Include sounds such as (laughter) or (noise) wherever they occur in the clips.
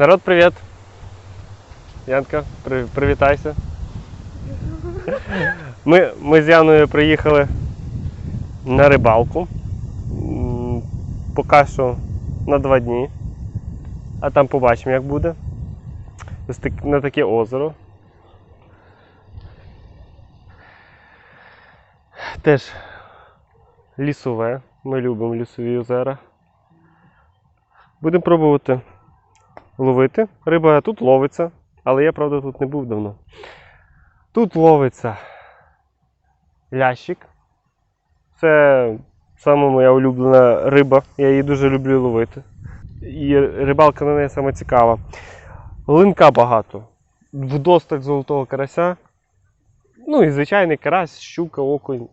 Народ, привіт! Янка, при, привітайся. Ми, ми з Яною приїхали на рибалку. Поки що на два дні. А там побачимо, як буде. На таке озеро. Теж лісове. Ми любимо лісові озера. Будемо пробувати ловити. Риба тут ловиться, але я, правда, тут не був давно. Тут ловиться лящик. Це саме моя улюблена риба. Я її дуже люблю ловити. І рибалка на неї саме цікава. Линка багато. Вдосталь золотого карася. Ну і звичайний карась, щука, окунь.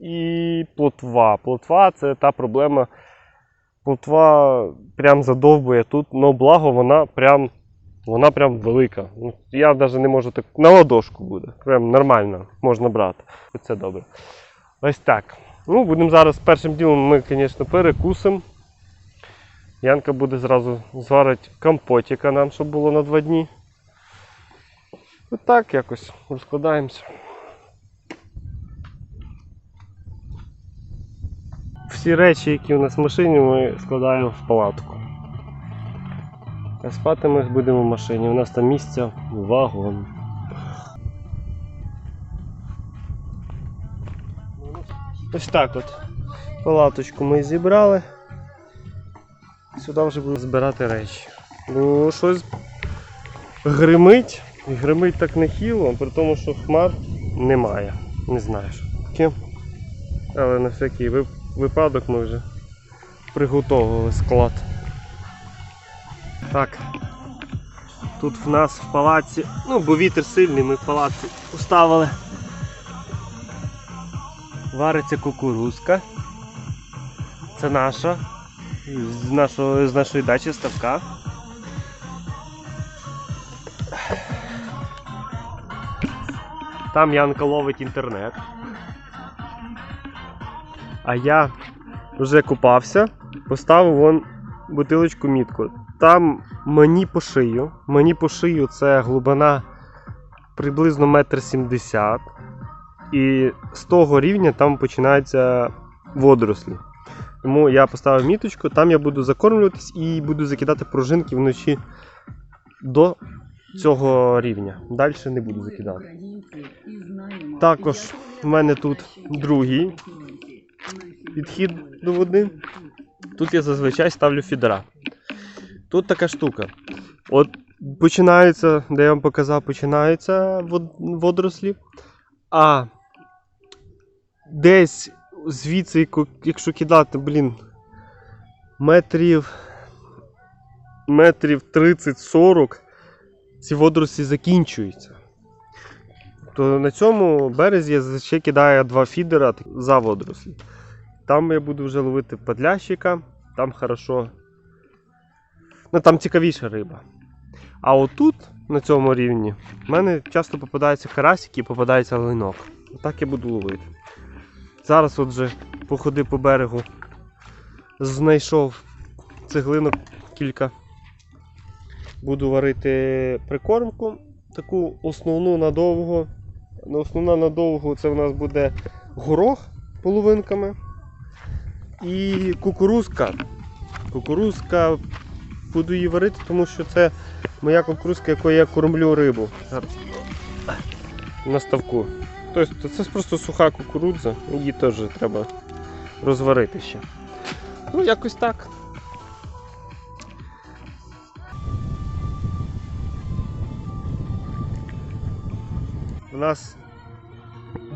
І плотва. Плотва це та проблема. Плотва прям задовбує тут, але благо вона прям, вона прям велика. Я навіть не можу так. На ладошку буде. Прям нормально можна брати. Це добре. Ось так. Ну, будемо зараз першим ділом ми, звісно, перекусимо. Янка буде зразу зварити компотіка нам, щоб було на два дні. Ось так якось розкладаємося. Всі речі, які у нас в машині, ми складаємо в палатку. А спати ми будемо в машині. У нас там місця вагон. Ось так от. Палаточку ми зібрали. Сюди вже будемо збирати речі. Ну, щось гримить. І гримить так нехило, при тому, що хмар немає. Не знаю, що таке. Але на всякий вип- випадок ми вже приготовили склад. Так. Тут в нас в палаці, ну бо вітер сильний, ми в палаці поставили. Вариться кукурузка. Це наша. З нашого, з нашої дачі ставка. Там Янка ловить інтернет. А я вже купався, поставив вон бутилочку мітку. Там мені по шию. Мені по шию це глибина приблизно метр сімдесят. І з того рівня там починаються водорослі. Тому я поставив міточку, там я буду закормлюватись і буду закидати пружинки вночі до цього рівня. Далі не буду закидати. Також в мене тут другий Підхід до води. Тут я зазвичай ставлю фідера. Тут така штука. От починається, де я вам показав, починаються вод- водорослі. А десь звідси, якщо кидати, блін, метрів, метрів 30-40, ці водорослі закінчуються. То на цьому березі я ще кидаю два фідера за водорослі. Там я буду вже ловити подлящика, там хорошо. Ну там цікавіша риба. А отут, на цьому рівні, в мене часто попадаються карасики і попадається линок. Отак я буду ловити. Зараз от вже походи по берегу, знайшов цеглинок кілька. Буду варити прикормку, таку основну надовго. Ну, Основна надовго це в нас буде горох половинками. І кукурузка. Кукурузка буду її варити, тому що це моя кукурузка, якою я кормлю рибу. Зараз. На ставку. Тобто це просто суха кукурудза, її теж треба розварити ще. Ну, якось так. У нас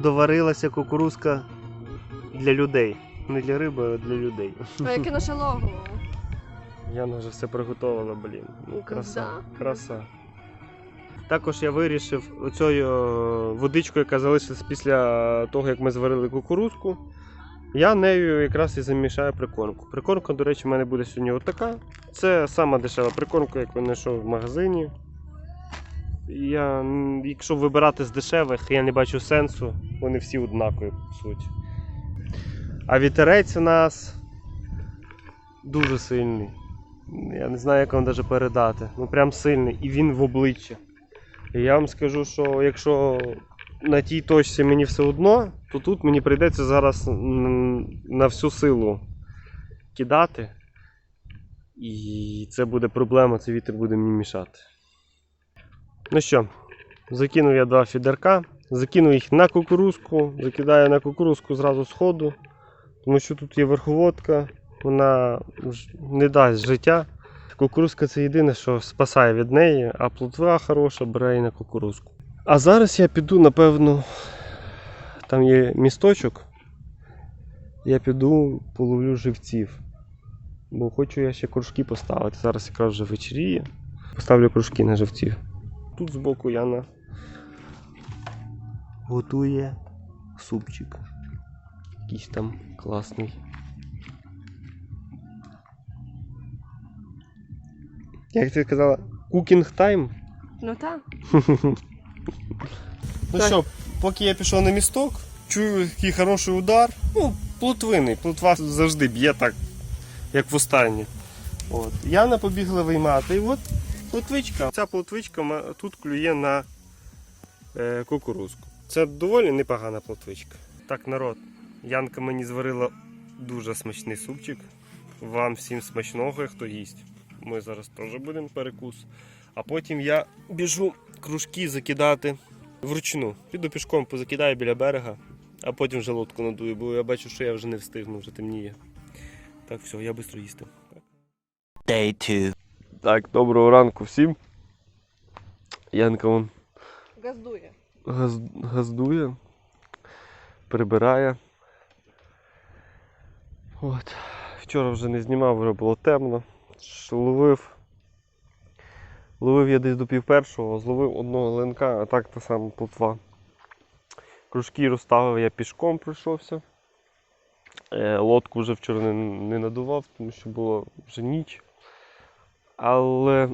доварилася кукурузка для людей. Не для риби, а для людей. А яке (laughs) наше логово? Яна вже все приготувала, блін. Ну, краса. Да. Краса. Також я вирішив оцею е, водичкою, яка залишилась після того, як ми зварили кукурузку. Я нею якраз і замішаю прикормку. Прикормка, до речі, в мене буде сьогодні отака. Це сама дешева прикормка, яку я знайшов в магазині. Я, якщо вибирати з дешевих, я не бачу сенсу. Вони всі однакові, по суті. А вітерець у нас дуже сильний. Я не знаю, як вам навіть передати. Ну прям сильний. І він в обличчя. І я вам скажу, що якщо на тій точці мені все одно, то тут мені прийдеться зараз на всю силу кидати. І це буде проблема, цей вітер буде мені мішати. Ну що, закинув я два фідерка, закинув їх на кукурузку, закидаю на кукурузку зразу з ходу, тому що тут є верховодка, вона не дасть життя. Кукурузка це єдине, що спасає від неї, а плотва хороша бере і на кукурузку. А зараз я піду, напевно, там є місточок. Я піду половлю живців. Бо хочу я ще кружки поставити. Зараз якраз вже вечеріє. Поставлю кружки на живців. Тут збоку Яна готує супчик. Якийсь там класний. Як ти казала? Cooking time? Ну так. (laughs) Ну Так. що, поки я пішов на місток, чую такий хороший удар. Ну, плотвиний. Плотва завжди б'є так, як в останнє. От. Яна побігла виймати. І от плотвичка. Ця плотвичка тут клює на е, кукурузку. Це доволі непогана плотвичка. Так, народ, Янка мені зварила дуже смачний супчик. Вам всім смачного, хто їсть. Ми зараз теж будемо перекус. А потім я біжу кружки закидати вручну. Піду пішком, позакидаю біля берега, а потім вже надую, бо я бачу, що я вже не встигну, вже темніє. Так, все, я швидко їсти. Day 2. Так, доброго ранку всім. Янка вон Газдує. газ, газдує, прибирає. От. Вчора вже не знімав, вже було темно. Ловив. Ловив я десь до пів першого, зловив одного ленка, а так та сама плотва. Кружки розставив, я пішком пройшовся. Е, лодку вже вчора не, не надував, тому що було вже ніч. Але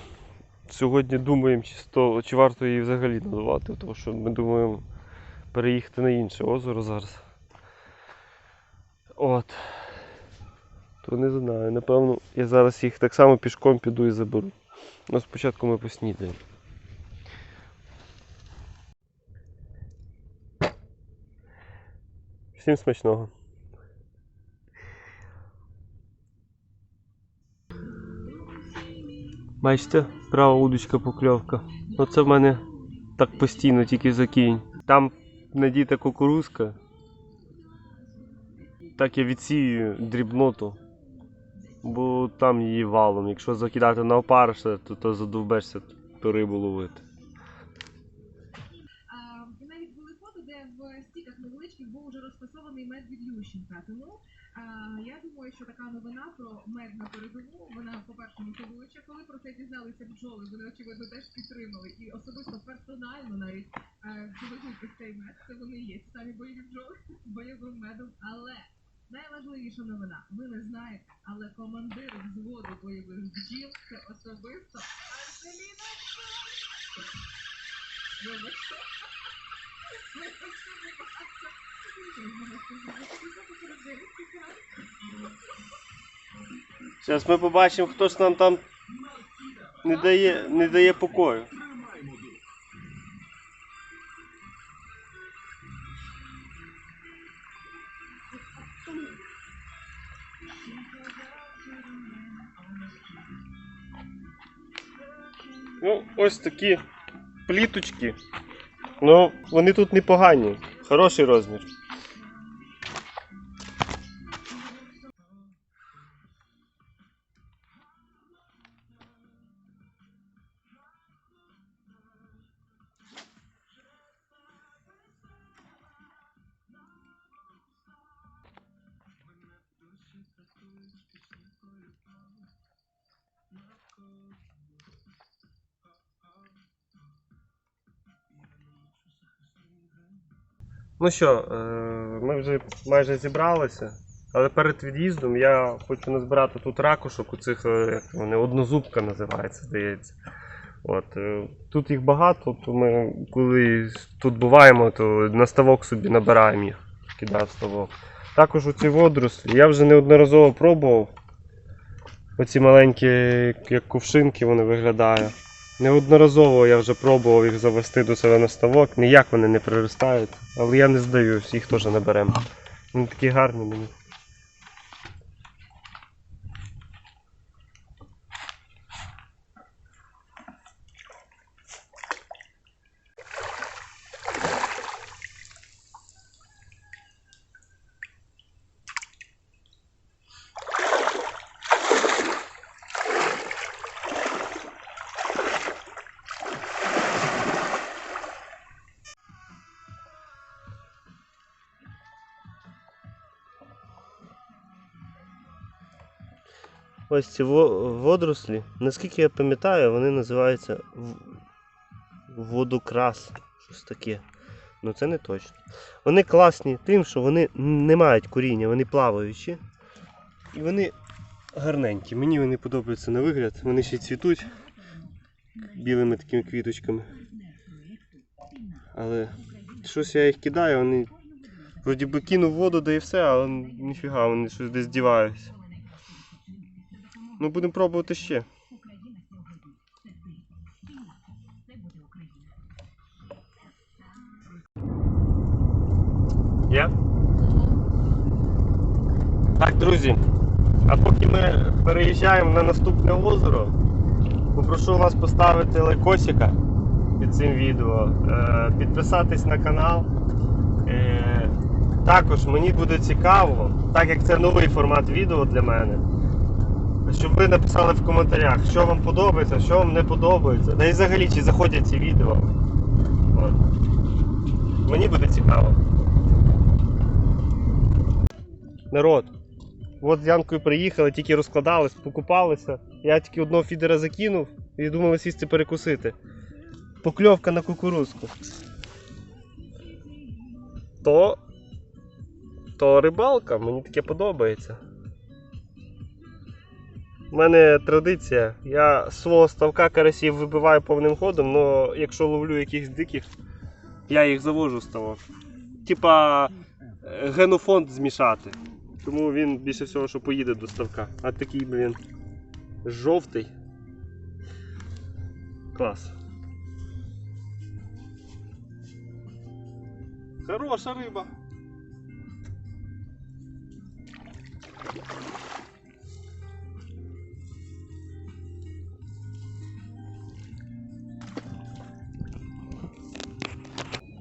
(clears throat) сьогодні думаємо, чи, сто, чи варто її взагалі надувати, тому що ми думаємо переїхати на інше озеро зараз. От. То не знаю, напевно, я зараз їх так само пішком піду і заберу. Ну, спочатку ми поснідаємо. Всім смачного. Бачите, права удочка покльовка. Оце в мене так постійно тільки закинь. Там надіта кукурузка. Так я відсію дрібноту. Бо там її валом. Якщо закидати на опариша, то, то задовбешся ту рибу ловити. Навіть були фото, де в стіках невеличких був уже розфасований мед від Ющенка. Тому я що така новина про мед на передову, вона, по-перше, мотивуюча. Коли про це дізналися бджоли, вони очевидно теж підтримали. І особисто персонально навіть е, цей мед. Це вони є самі бойові бджоли з бойовим медом. Але найважливіша новина, ви не знаєте, але командир взводу бойових бджіл це особисто Ангеліна Шульц. Вибачте. Зараз ми побачимо, хто ж нам там не дає, не дає покою. Ну, ось такі пліточки. Ну, вони тут непогані. Хороший розмір. Ну що, е, ми вже майже зібралися, але перед від'їздом я хочу назбирати тут ракушок, у цих е, як вони, однозубка називається, здається. От, е, тут їх багато, то ми коли тут буваємо, то на ставок собі набираємо їх, кидаю в ставок. Також у ці водорослі я вже неодноразово пробував. Оці маленькі, як кувшинки, вони виглядають. Неодноразово я вже пробував їх завести до себе на ставок, ніяк вони не приростають, але я не здаюсь, їх теж наберемо. Вони такі гарні мені. Ось ці водорослі, наскільки я пам'ятаю, вони називаються водокрас. Щось таке. Ну це не точно. Вони класні тим, що вони не мають коріння, вони плаваючі. І вони гарненькі. Мені вони подобаються на вигляд. Вони ще цвітуть білими такими квіточками. Але щось я їх кидаю, вони вроді би кинув воду, да і все, але ніфіга, вони щось десь діваються. Ну, будемо пробувати ще. Є? Так, друзі. А поки ми переїжджаємо на наступне озеро, попрошу вас поставити лайкосика під цим відео, е, підписатись на канал. Е, Також мені буде цікаво, так як це новий формат відео для мене щоб ви написали в коментарях, що вам подобається, що вам не подобається. Да і взагалі, чи заходять ці відео. Мені буде цікаво. Народ. От з Янкою приїхали, тільки розкладались, покупалися. Я тільки одного фідера закинув і думали сісти перекусити. Покльовка на кукурузку. То. То рибалка, мені таке подобається. У мене традиція. Я з свого ставка карасів вибиваю повним ходом, але якщо ловлю якихось диких, я їх завожу в ставок. Типа е, генофонд змішати. Тому він більше всього, що поїде до ставка. А такий, блін, жовтий. Клас. Хороша риба.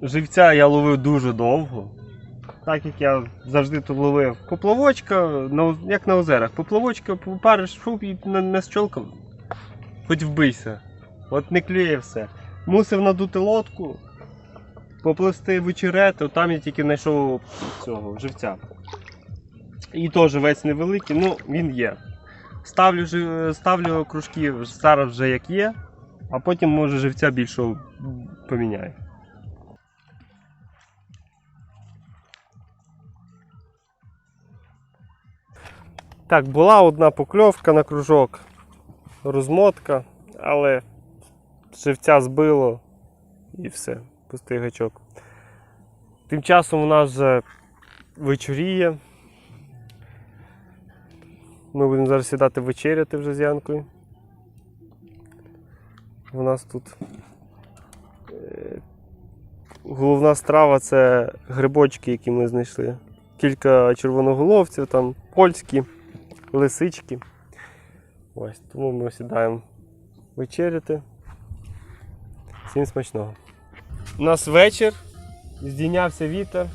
Живця я ловив дуже довго. Так як я завжди тут ловив. Поплавочка, на, як на озерах, поплавочка, париш, шук і не, з чолком. Хоч вбийся. От не клює все. Мусив надути лодку, попливсти в очерет, там я тільки знайшов цього живця. І теж весь невеликий, ну він є. Ставлю, ставлю кружки зараз вже як є, а потім може живця більшого поміняю. Так, була одна покльовка на кружок, розмотка, але живця збило і все, пустий гачок. Тим часом у нас вже вечоріє. Ми будемо зараз сідати вечеряти вже з Янкою. У нас тут е, головна страва це грибочки, які ми знайшли. Кілька червоноголовців, там польські лисички. Ось, тому ми сідаємо вечеряти. Всім смачного. У нас вечір, здійнявся вітер,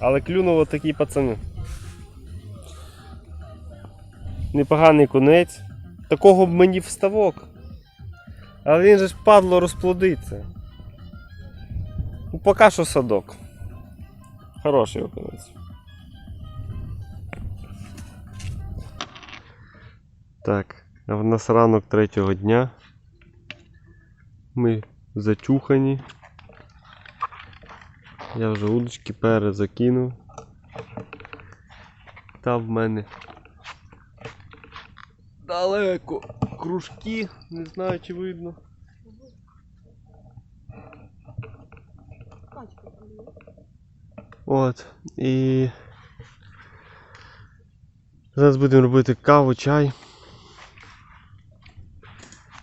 але клюнуло такі пацани. Непоганий конець. Такого б мені вставок. Але він же ж падло розплодиться. Ну, поки що садок. Хороший окунець. Так, в нас ранок третього дня. Ми зачухані. Я вже удочки перезакинув. Там в мене далеко кружки, не знаю чи видно. От, і зараз будемо робити каву, чай.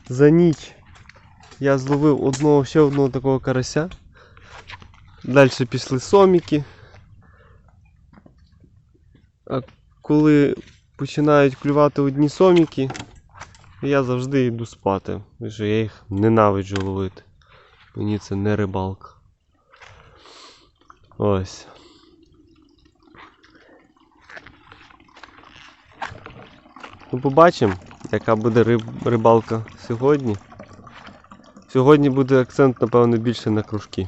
За ніч я зловив одного ще одного такого карася. Далі пішли соміки. А коли починають клювати одні соміки, я завжди йду спати. Тому я їх ненавиджу ловити. Мені це не рибалка. Ось. Ну, побачимо, яка буде риб, рибалка сьогодні. Сьогодні буде акцент, напевно, більше на кружки.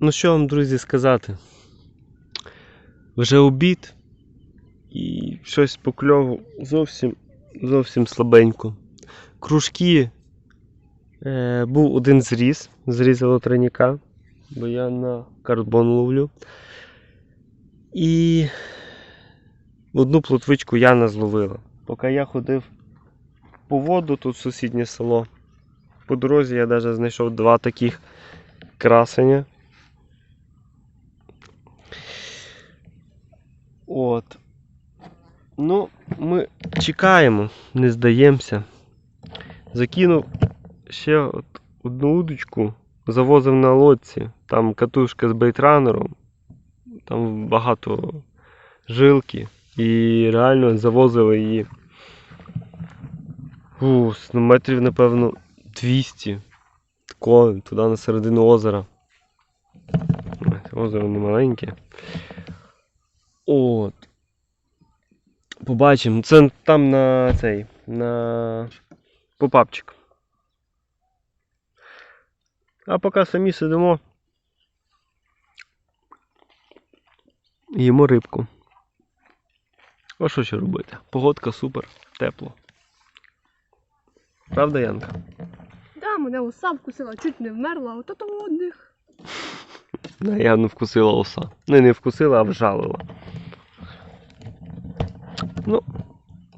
Ну що вам, друзі, сказати? Вже обід і щось по кльову зовсім, зовсім слабенько. Кружки е, був один зріз, зрізало тройника, бо я на карбон ловлю. І одну плотвичку Яна зловила. Поки я ходив по воду, тут сусіднє село. По дорозі я навіть знайшов два таких красення. От. Ну, ми чекаємо, не здаємося. Закинув ще от одну удочку, завозив на лодці. Там катушка з бейтранером, там багато жилки. І реально завозили її. Фу, ну метрів, напевно, 200. Тако, туди на середину озера. Озеро не маленьке. От. Побачимо. Це там на цей. На попапчик. А поки самі сидимо. Їмо рибку. А що ще робити? Погодка супер, тепло. Правда, Янка? Да, мене оса вкусила, чуть не вмерла, ото то одних. На Яну вкусила оса. Ну, не вкусила, а вжалила. Ну,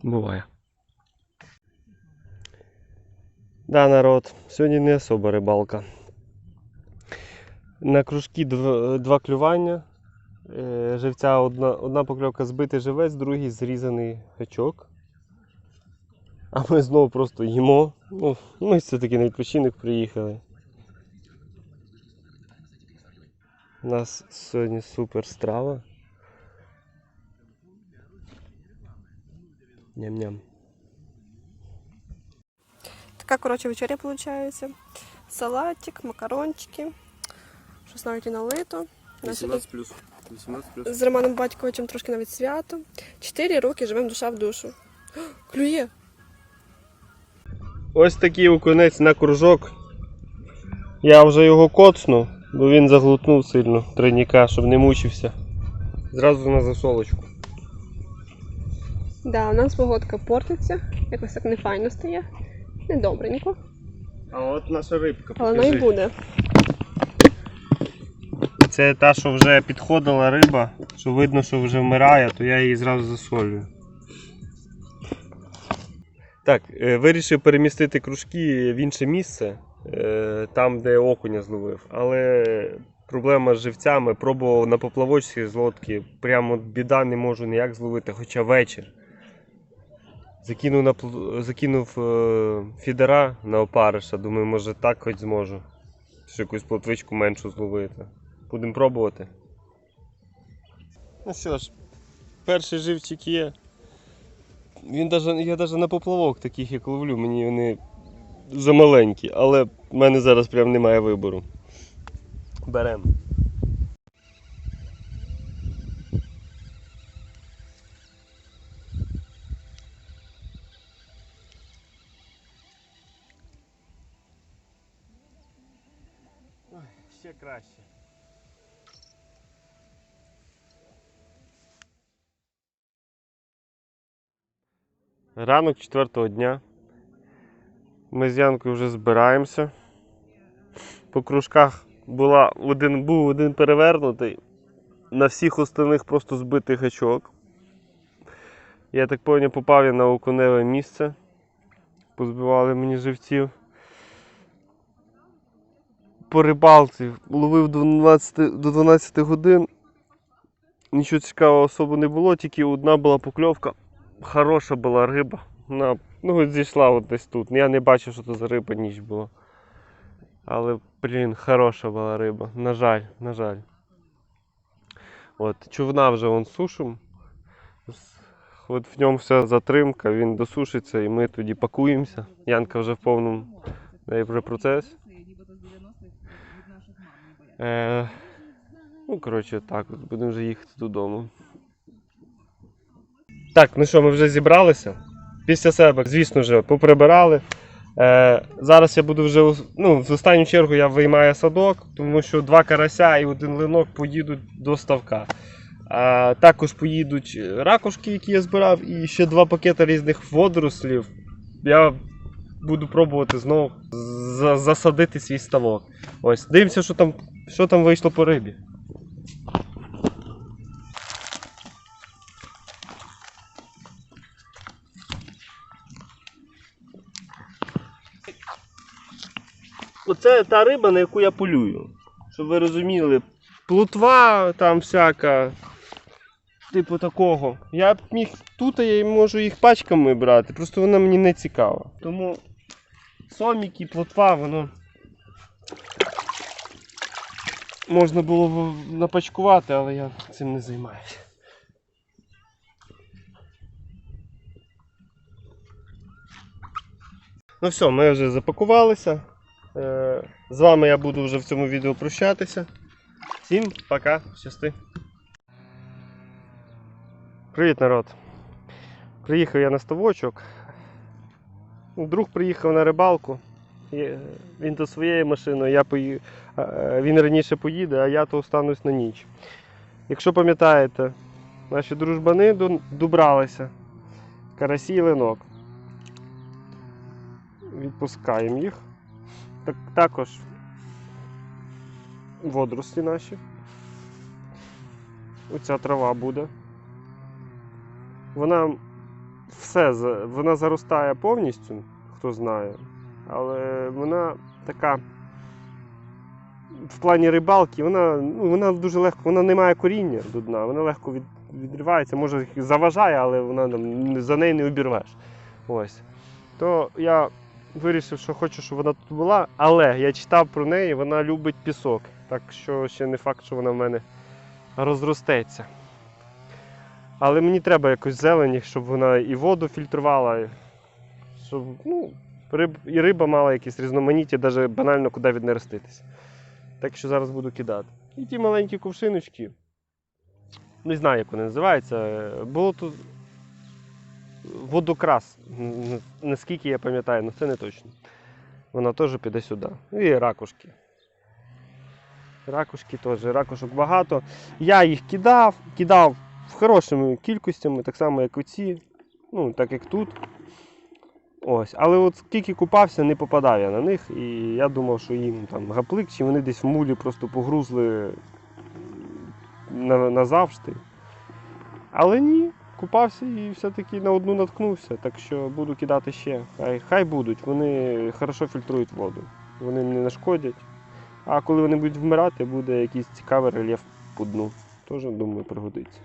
буває. Да, народ, сьогодні не особа рибалка. На кружки дв- два клювання. Е, Живця одна, одна покльовка збитий живець, другий зрізаний гачок. А ми знову просто їмо. Ну, ми все-таки на відпочинок приїхали. У нас сьогодні супер страва. Ням-ням. Така, коротше, вечеря виходить. Салатик, макарончики. Щось навіть і налито. У нас сьогодні плюс. 18 плюс. з Романом Батьковичем трошки навіть свято. Чотири роки живемо душа в душу. О, Клює. Ось такий окунець на кружок. Я вже його коцнув, бо він заглутнув сильно тройника, щоб не мучився. Зразу на засолочку. Да, у нас погодка портиться, якось так нефайно стає. Недобренько. А от наша рибка. Але воно і буде. Це та, що вже підходила риба, що видно, що вже вмирає, то я її зразу засолюю. Так, е, вирішив перемістити кружки в інше місце, е, там, де окуня зловив. Але проблема з живцями, пробував на поплавочці з лодки, прямо біда не можу ніяк зловити, хоча вечір. Закинув, на, закинув е, фідера на опариша, думаю, може так хоч зможу. Ще якусь плотвичку меншу зловити. Будемо пробувати. Ну що ж, перший живчик є. Він даже, я навіть на поплавок таких як ловлю, мені вони замаленькі, але в мене зараз прям немає вибору. Беремо. Ще краще. Ранок четвертого дня. Ми з Янкою вже збираємося. По кружках була один, був один перевернутий, на всіх остальних просто збитий гачок. Я так поняв, попав я на окуневе місце. Позбивали мені живців. По рибалці ловив до 12, до 12 годин, нічого цікавого особо не було, тільки одна була покльовка. Хороша була риба. Вона ну, зійшла от десь тут. Я не бачив, що це за риба ніч була. Але, блін, хороша була риба. На жаль, на жаль. От, човна вже вон сушим. З- От в ньому вся затримка, він досушиться і ми тоді пакуємося. Янка вже в повному вже процес. Е, ну, коротше, так, от будемо вже їхати додому. Так, ну що, ми вже зібралися. Після себе, звісно вже, поприбирали. Е, зараз я буду вже ну, в останню чергу я виймаю садок, тому що два карася і один линок поїдуть до ставка. А, також поїдуть ракушки, які я збирав, і ще два пакети різних водорослів. Я буду пробувати знову засадити свій ставок. Ось, дивимося, що там, що там вийшло по рибі. Оце та риба, на яку я полюю. Щоб ви розуміли, плутва там всяка. Типу такого. Я б міг тут, я можу їх пачками брати, просто вона мені не цікава. Тому соміки, плотва, воно можна було б напачкувати, але я цим не займаюся. Ну все, ми вже запакувалися. Е, З вами я буду вже в цьому відео прощатися. Всім пока, щасти. Привіт, народ. Приїхав я на ставочок. Друг приїхав на рибалку. Він до своєю машиною, я пої... е, він раніше поїде, а я то останусь на ніч. Якщо пам'ятаєте, наші дружбани добралися. Карасі і линок. Відпускаємо їх. Так, також водорості наші. Оця трава буде. Вона все вона заростає повністю, хто знає. Але вона така. В плані рибалки, вона, ну, вона дуже легко, вона не має коріння до дна, вона легко від, відривається, може заважає, але вона там, за неї не обірвеш. Ось. То я вирішив, що хочу, щоб вона тут була, але я читав про неї, вона любить пісок. Так що ще не факт, що вона в мене розростеться. Але мені треба якось зелені, щоб вона і воду фільтрувала, щоб ну, риб, і риба мала якісь різноманіття, навіть банально куди віднереститися. Так що зараз буду кидати. І ті маленькі кувшиночки. Не знаю, як вони називаються. Було тут водокрас. Наскільки я пам'ятаю, але це не точно. Вона теж піде сюди. І ракушки. Ракушки теж, ракушок багато. Я їх кидав, кидав хорошими кількостями, так само, як оці. Ну, так як тут. Ось. Але от скільки купався, не попадав я на них. І я думав, що їм там гаплик, чи вони десь в мулі просто погрузли назавжди. Але ні, купався і все-таки на одну наткнувся. Так що буду кидати ще. Хай, хай будуть. Вони хорошо фільтрують воду. Вони не нашкодять. А коли вони будуть вмирати, буде якийсь цікавий рельєф по дну. Теж, думаю, пригодиться.